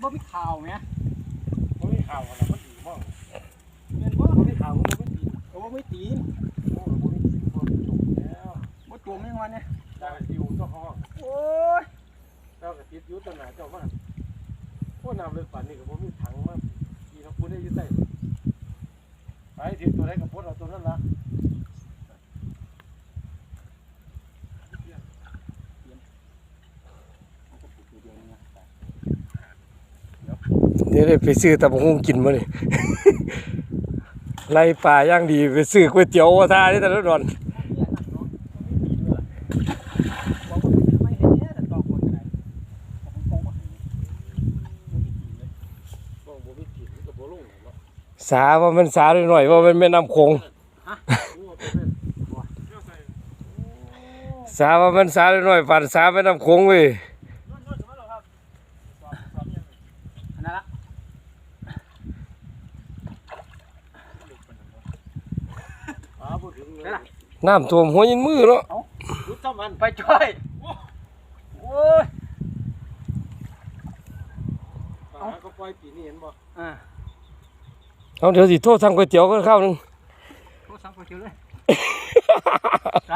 บ่มีข่าวไหมมันไม่ข่าวอะไรมันดีมากเงินบ่มันไม่ข่าวมันไม่ดีก็บ่มีตีนโอ้มันไม่ดีมันจบแล้วบ่จมยังวันเนี่ยได้ดิวเจ้าห้องโอ้ยเจ้ากับติดยุทธนาเจ้ามาพวกนำเลือกปั่นนี่กับผมมีถังมาขี่น้ำพุได้ยึดได้ไปทีตัวไหนกับพดเอาตัวนั้นละ เดี๋ยวได้ไปซื้อตะบงคงกินมานี่ไล่ป่าย่างดีไปซื้อก๋วยเตี๋ยวว่าท่าที่ตะลุดอนบอกผมมีกินกับโบลุ่งเนาะสาว่ามันสาหน่อยๆว่ามันแม่น้ำคงนี่ว่าเป็นสาว่ามันสาหน่อยๆปั่นสาแม่น้ำคงเว้ย นั่นละ ป้าพูดถึงเลย น้ำท่วมหัวยินมือเนาะยุทธมันไปจ้อยโอ้ยป้าก็ปล่อยปีนี้เห็นบ่อ่าเอาเดี๋ยวสิโทษทางก๋วยเตี๋ยวกันข้าวหนึงโทรศัพท์ไปเจอเลย ได้ทีนี้เขาบาด